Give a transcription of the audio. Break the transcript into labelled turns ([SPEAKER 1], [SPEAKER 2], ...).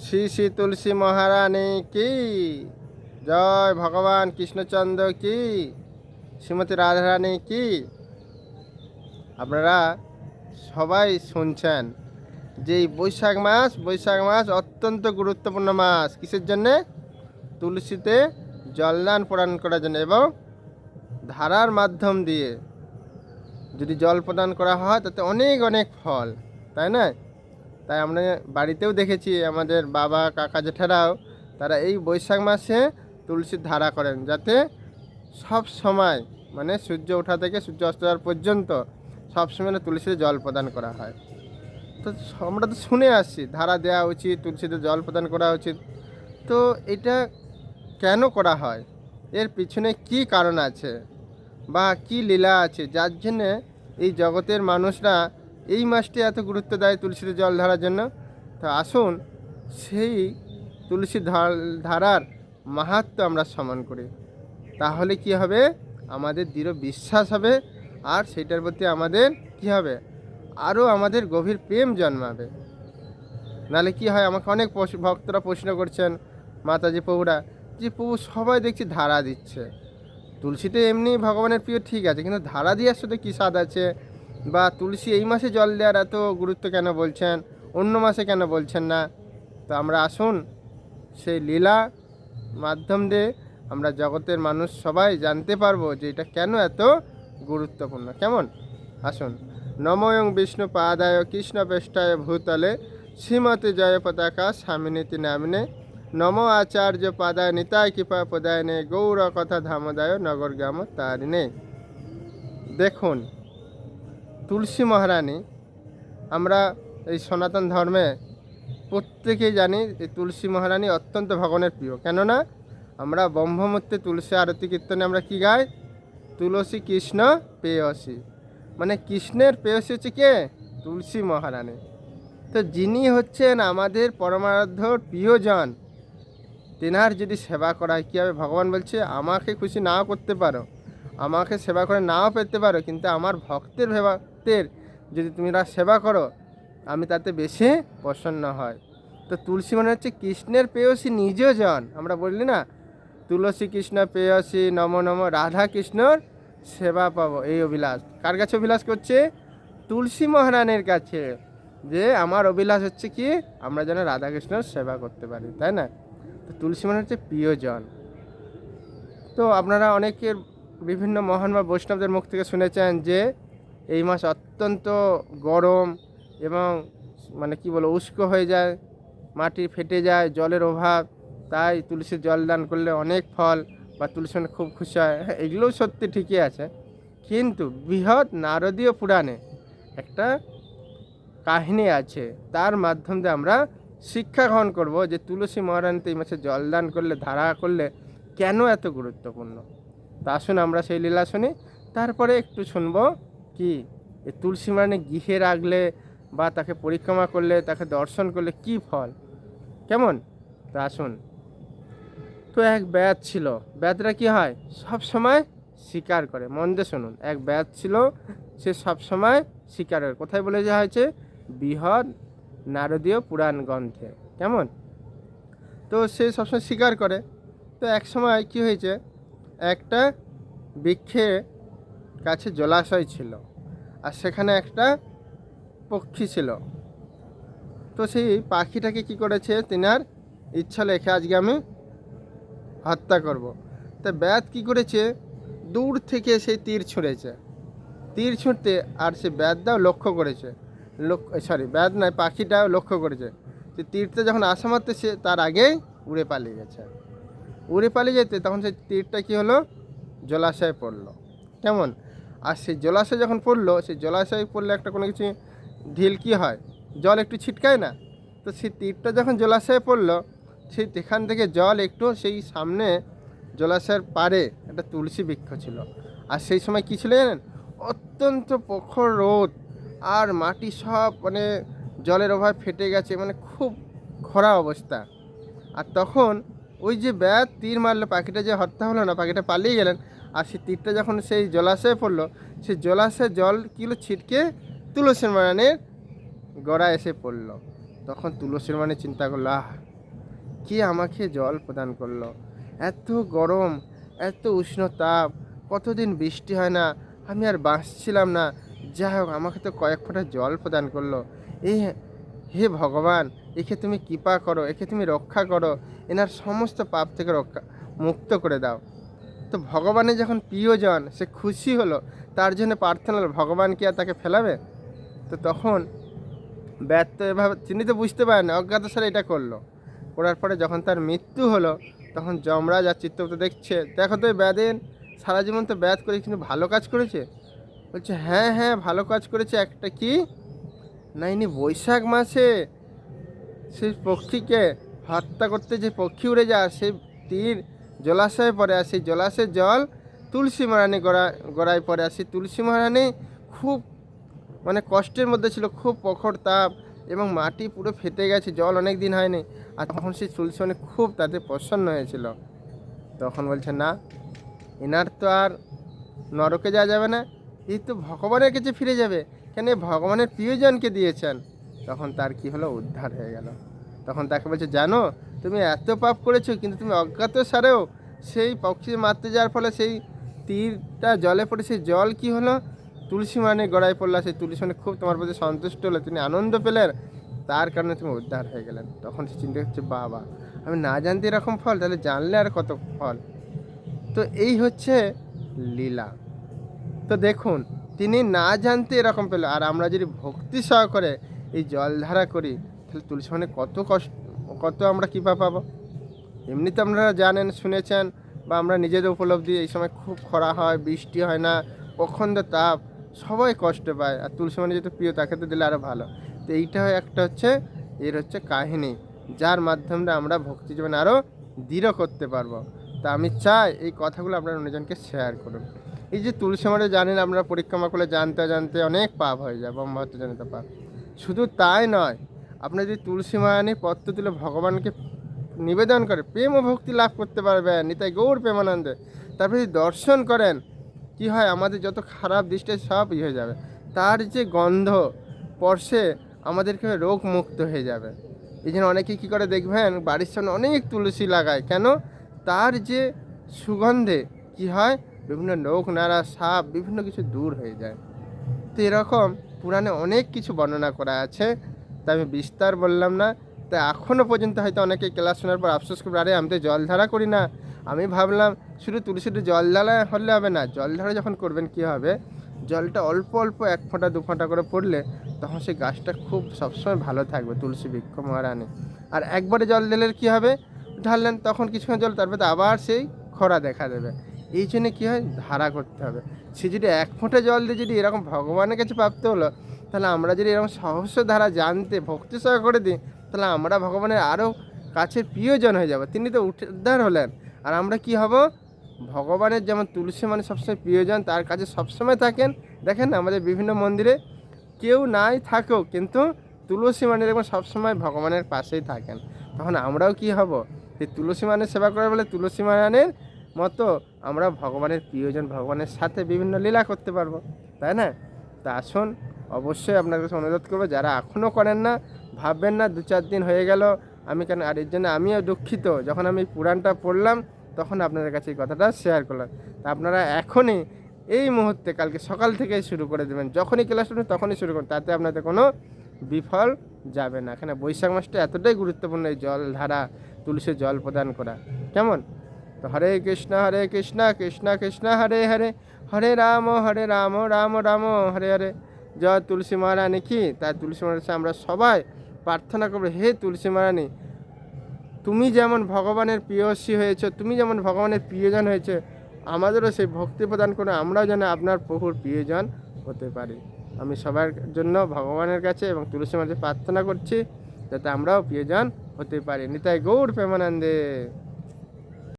[SPEAKER 1] শ্রী শ্রী তুলসী মহারানী কি জয় ভগবান কৃষ্ণচন্দ্র কি শ্রীমতী রাধারানী কি আপনারা সবাই শুনছেন যে বৈশাখ মাস বৈশাখ মাস অত্যন্ত গুরুত্বপূর্ণ মাস কিসের জন্যে তুলসীতে জলদান প্রদান করার জন্য এবং ধারার মাধ্যম দিয়ে যদি জল প্রদান করা হয় তাতে অনেক অনেক ফল তাই না তাই আমরা বাড়িতেও দেখেছি আমাদের বাবা কাকা জেঠারাও তারা এই বৈশাখ মাসে তুলসীর ধারা করেন যাতে সব সময় মানে সূর্য ওঠা থেকে সূর্য অস্ত যাওয়ার পর্যন্ত সবসময় তুলসীতে জল প্রদান করা হয় তো আমরা তো শুনে আসছি ধারা দেওয়া উচিত তুলসীতে জল প্রদান করা উচিত তো এটা কেন করা হয় এর পিছনে কি কারণ আছে বা কি লীলা আছে যার জন্যে এই জগতের মানুষরা এই মাসটি এত গুরুত্ব দেয় তুলসীর জল ধারার জন্য তো আসুন সেই তুলসী ধারার মাহাত্ম আমরা সমান করি তাহলে কি হবে আমাদের দৃঢ় বিশ্বাস হবে আর সেটার প্রতি আমাদের কি হবে আরও আমাদের গভীর প্রেম জন্মাবে নালে কি হয় আমাকে অনেক ভক্তরা প্রশ্ন করছেন মাতাজি প্রভুরা যে প্রভু সবাই দেখছি ধারা দিচ্ছে তুলসীতে এমনি ভগবানের প্রিয় ঠিক আছে কিন্তু ধারা দেওয়ার সাথে কী স্বাদ আছে বা তুলসী এই মাসে জল দেওয়ার এত গুরুত্ব কেন বলছেন অন্য মাসে কেন বলছেন না তো আমরা আসুন সেই লীলা মাধ্যম দিয়ে আমরা জগতের মানুষ সবাই জানতে পারবো যে এটা কেন এত গুরুত্বপূর্ণ কেমন আসুন নময়ং বিষ্ণু পাদায় কৃষ্ণ বেষ্টায় ভূতলে শ্রীমতে জয় পতাকা স্বামিনীতি নামিনে নম আচার্য পাদায় নিতায় কৃপা নে গৌর কথা ধামদায় নগর গ্রাম তারিণে দেখুন তুলসী মহারানী আমরা এই সনাতন ধর্মে প্রত্যেকেই জানি এই তুলসী মহারানী অত্যন্ত ভগবানের প্রিয় কেননা আমরা ব্রহ্মমূর্তে তুলসী আরতি কীর্তনে আমরা কী গাই তুলসী কৃষ্ণ পেয়সী মানে কৃষ্ণের পেয়সী হচ্ছে কে তুলসী মহারানী তো যিনি হচ্ছেন আমাদের পরমারাধ্য প্রিয়জন তেনার যদি সেবা করা হয় কীভাবে ভগবান বলছে আমাকে খুশি নাও করতে পারো আমাকে সেবা করে নাও পেতে পারো কিন্তু আমার ভক্তের ভক্তের যদি রা সেবা করো আমি তাতে বেশি প্রসন্ন হয় তো তুলসী মনে হচ্ছে কৃষ্ণের পেয়সী নিজেও জন আমরা বললি না তুলসী কৃষ্ণ পেয়সী নম নম রাধা কৃষ্ণর সেবা পাবো এই অভিলাষ কার কাছে অভিলাষ করছে তুলসী মহারানের কাছে যে আমার অভিলাষ হচ্ছে কি আমরা যেন রাধাকৃষ্ণর সেবা করতে পারি তাই না তো তুলসী মনে হচ্ছে প্রিয়জন তো আপনারা অনেকের বিভিন্ন মহান বা বৈষ্ণবদের মুখ থেকে শুনেছেন যে এই মাস অত্যন্ত গরম এবং মানে কি বলো উষ্ক হয়ে যায় মাটি ফেটে যায় জলের অভাব তাই তুলসীর জল দান করলে অনেক ফল বা তুলসী খুব খুশি হয় হ্যাঁ, এগুলোও সত্যি ঠিকই আছে কিন্তু বৃহৎ নারদীয় পুরাণে একটা কাহিনী আছে তার মাধ্যম দিয়ে আমরা শিক্ষা গ্রহণ করব যে তুলসী মহারানীতে এই মাসে জলদান করলে ধারা করলে কেন এত গুরুত্বপূর্ণ তা আসুন আমরা সেই লীলা শুনি তারপরে একটু শুনব কি এ তুলসী মানে গৃহে রাখলে বা তাকে পরিক্রমা করলে তাকে দর্শন করলে কি ফল কেমন তা আসুন তো এক ব্যাদ ছিল ব্যাদরা কি হয় সব সময় শিকার করে মন্দে শুনুন এক ব্যাদ ছিল সে সব সময় শিকার করে কোথায় বলে যাওয়া হয়েছে বৃহৎ নারদীয় পুরাণ গ্রন্থে কেমন তো সে সবসময় শিকার করে তো এক সময় কি হয়েছে একটা বৃক্ষের কাছে জলাশয় ছিল আর সেখানে একটা পক্ষী ছিল তো সেই পাখিটাকে কি করেছে তিনার ইচ্ছা লেখে আজকে আমি হত্যা করব। তা ব্যাত কি করেছে দূর থেকে সেই তীর ছুঁড়েছে তীর ছুঁড়তে আর সে ব্যাতটাও লক্ষ্য করেছে লক্ষ সরি ব্যাত নয় পাখিটাও লক্ষ্য করেছে সে তীরটা যখন আসা মারতেছে তার আগেই উড়ে পালিয়ে গেছে উড়ে পালিয়ে যেতে তখন সেই তীরটা কী হলো জলাশয়ে পড়লো কেমন আর সেই জলাশয় যখন পড়লো সেই জলাশয়ে পড়লে একটা কোনো কিছু ঢিল কী হয় জল একটু ছিটকায় না তো সেই তীরটা যখন জলাশয়ে পড়লো সেই এখান থেকে জল একটু সেই সামনে জলাশয়ের পাড়ে একটা তুলসী বৃক্ষ ছিল আর সেই সময় কী ছিল জানেন অত্যন্ত প্রখর রোদ আর মাটি সব মানে জলের অভাব ফেটে গেছে মানে খুব খরা অবস্থা আর তখন ওই যে ব্যাগ তীর মারলো পাখিটা যে হত্যা হলো না পাখিটা পালিয়ে গেলেন আর সেই তীরটা যখন সেই জলাশয়ে পড়লো সেই জলাশয়ে জল কিলো ছিটকে তুলসী মানের গড়া এসে পড়ল তখন তুলসী মানে চিন্তা করলো আহ কে আমাকে জল প্রদান করলো এত গরম এত উষ্ণ তাপ কতদিন বৃষ্টি হয় না আমি আর বাঁচছিলাম না যাই হোক আমাকে তো কয়েক ফোঁটা জল প্রদান করলো এই হে ভগবান একে তুমি কৃপা করো একে তুমি রক্ষা করো এনার সমস্ত পাপ থেকে রক্ষা মুক্ত করে দাও তো ভগবানের যখন প্রিয়জন সে খুশি হলো তার জন্য প্রার্থনা ভগবান কি আর তাকে ফেলাবে তো তখন ব্যর্থ এভাবে তিনি তো বুঝতে পারেন অজ্ঞাত সারে এটা করলো করার পরে যখন তার মৃত্যু হলো তখন যমরাজ আর চিত্রপ্ত দেখছে দেখো তো ব্যাধেন সারা জীবন তো ব্যাধ করে কিন্তু ভালো কাজ করেছে বলছে হ্যাঁ হ্যাঁ ভালো কাজ করেছে একটা কি নাইনি বৈশাখ মাসে সে পক্ষীকে হত্যা করতে যে পক্ষী উড়ে যায় সেই তীর জলাশয়ে পড়ে আসে সেই জলাশয়ের জল তুলসী মহারানী গড়া গড়ায় পড়ে আসে তুলসী মহারানী খুব মানে কষ্টের মধ্যে ছিল খুব প্রখর তাপ এবং মাটি পুরো ফেটে গেছে জল অনেক দিন হয়নি আর তখন সেই তুলসী অনেক খুব তাতে প্রসন্ন হয়েছিল তখন বলছে না এনার তো আর নরকে যাওয়া যাবে না এই তো ভগবানের কাছে ফিরে যাবে কেন ভগবানের প্রিয়জনকে দিয়েছেন তখন তার কি হলো উদ্ধার হয়ে গেল তখন তাকে বলছে জানো তুমি এত পাপ করেছো কিন্তু তুমি অজ্ঞাত সারেও সেই পক্ষী মারতে যাওয়ার ফলে সেই তীরটা জলে পড়ে সেই জল কি হলো তুলসী মানে গড়ায় পড়লো সেই তুলসী মানে খুব তোমার প্রতি সন্তুষ্ট হলো তিনি আনন্দ পেলেন তার কারণে তুমি উদ্ধার হয়ে গেলেন তখন সে চিন্তা করছে বাবা আমি না জানতে এরকম ফল তাহলে জানলে আর কত ফল তো এই হচ্ছে লীলা তো দেখুন তিনি না জানতে এরকম পেল আর আমরা যদি ভক্তি সহকারে এই জলধারা করি তাহলে তুলসী মানে কত কষ্ট কত আমরা কৃপা পাবো এমনিতে আপনারা জানেন শুনেছেন বা আমরা নিজেদের উপলব্ধি এই সময় খুব খরা হয় বৃষ্টি হয় না প্রখণ্ড তাপ সবাই কষ্ট পায় আর তুলসী মানে যেহেতু প্রিয় তাকে তো দিলে আরও ভালো তো এইটা একটা হচ্ছে এর হচ্ছে কাহিনী যার মাধ্যমে আমরা ভক্তি জীবন আরও দৃঢ় করতে পারবো তা আমি চাই এই কথাগুলো আপনারা অন্যজনকে শেয়ার করুন এই যে তুলসী মাঠে জানেন আমরা পরিক্রমা করলে জানতে জানতে অনেক পাপ হয়ে যায় ব্রহ্মহত্য জানিত পাপ শুধু তাই নয় আপনার যদি তুলসী মায়ানি পত্র তুলে ভগবানকে নিবেদন করে প্রেম ও ভক্তি লাভ করতে পারবেন নিতাই গৌর প্রেমানন্দে তারপরে যদি দর্শন করেন কি হয় আমাদের যত খারাপ দৃষ্টি সব ই হয়ে যাবে তার যে গন্ধ পর্শে আমাদেরকে রোগ মুক্ত হয়ে যাবে এই জন্য অনেকে কী করে দেখবেন বাড়ির সামনে অনেক তুলসী লাগায় কেন তার যে সুগন্ধে কি হয় বিভিন্ন লোক নাড়া সাপ বিভিন্ন কিছু দূর হয়ে যায় তো এরকম পুরাণে অনেক কিছু বর্ণনা করা আছে তাই আমি বিস্তার বললাম না তাই এখনও পর্যন্ত হয়তো অনেকে ক্লাস শোনার পর আফসোস করবে আরে আমি তো জলধারা করি না আমি ভাবলাম শুধু তুলসীর জলধারা হলে হবে না জল জলধারা যখন করবেন কী হবে জলটা অল্প অল্প এক ফোঁটা দু ফোঁটা করে পড়লে তখন সেই গাছটা খুব সবসময় ভালো থাকবে তুলসী বৃক্ষ মহারানে আর একবারে জল দিলে কী হবে ঢাললেন তখন কিছুক্ষণ জল তারপরে তো আবার সেই খরা দেখা দেবে এই জন্যে কী হয় ধারা করতে হবে সে যদি এক ফোঁটা জল দিয়ে যদি এরকম ভগবানের কাছে প্রাপ্ত হলো তাহলে আমরা যদি এরকম সহস্র ধারা জানতে ভক্তি সহ করে দিই তাহলে আমরা ভগবানের আরও কাছে প্রিয়জন হয়ে যাব তিনি তো উদ্ধার হলেন আর আমরা কি হব ভগবানের যেমন তুলসী মানে সবসময় প্রিয়জন তার কাছে সবসময় থাকেন দেখেন আমাদের বিভিন্ন মন্দিরে কেউ নাই থাকেও কিন্তু তুলসী মানে দেখবেন সবসময় ভগবানের পাশেই থাকেন তখন আমরাও কি হব যে তুলসী মানের সেবা করে বলে তুলসী মানের মতো আমরা ভগবানের প্রিয়জন ভগবানের সাথে বিভিন্ন লীলা করতে পারবো তাই না তা আসুন অবশ্যই আপনার কাছে অনুরোধ করবো যারা এখনও করেন না ভাববেন না দু চার দিন হয়ে গেল আমি কেন আর এর জন্য আমিও দুঃখিত যখন আমি পুরাণটা পড়লাম তখন আপনাদের কাছে এই কথাটা শেয়ার করলাম তা আপনারা এখনই এই মুহূর্তে কালকে সকাল থেকেই শুরু করে দেবেন যখনই ক্লাস উঠবেন তখনই শুরু করুন তাতে আপনাদের কোনো বিফল যাবে না এখানে বৈশাখ মাসটা এতটাই গুরুত্বপূর্ণ এই জল ধারা তুলসী জল প্রদান করা কেমন তো হরে কৃষ্ণ হরে কৃষ্ণ কৃষ্ণ কৃষ্ণ হরে হরে হরে রাম হরে রাম রাম রাম হরে হরে জয় তুলসী মহারানী কি তাই তুলসী মহারানী আমরা সবাই প্রার্থনা করবো হে তুলসী মহারানী তুমি যেমন ভগবানের প্রিয়সী হয়েছে তুমি যেমন ভগবানের প্রিয়জন হয়েছে আমাদেরও সেই ভক্তি প্রদান করে আমরাও যেন আপনার প্রভুর প্রিয়জন হতে পারি আমি সবার জন্য ভগবানের কাছে এবং তুলসী মাঝে প্রার্থনা করছি যাতে আমরাও প্রিয়জন হতে পারি নিতাই গৌর প্রেমানন্দে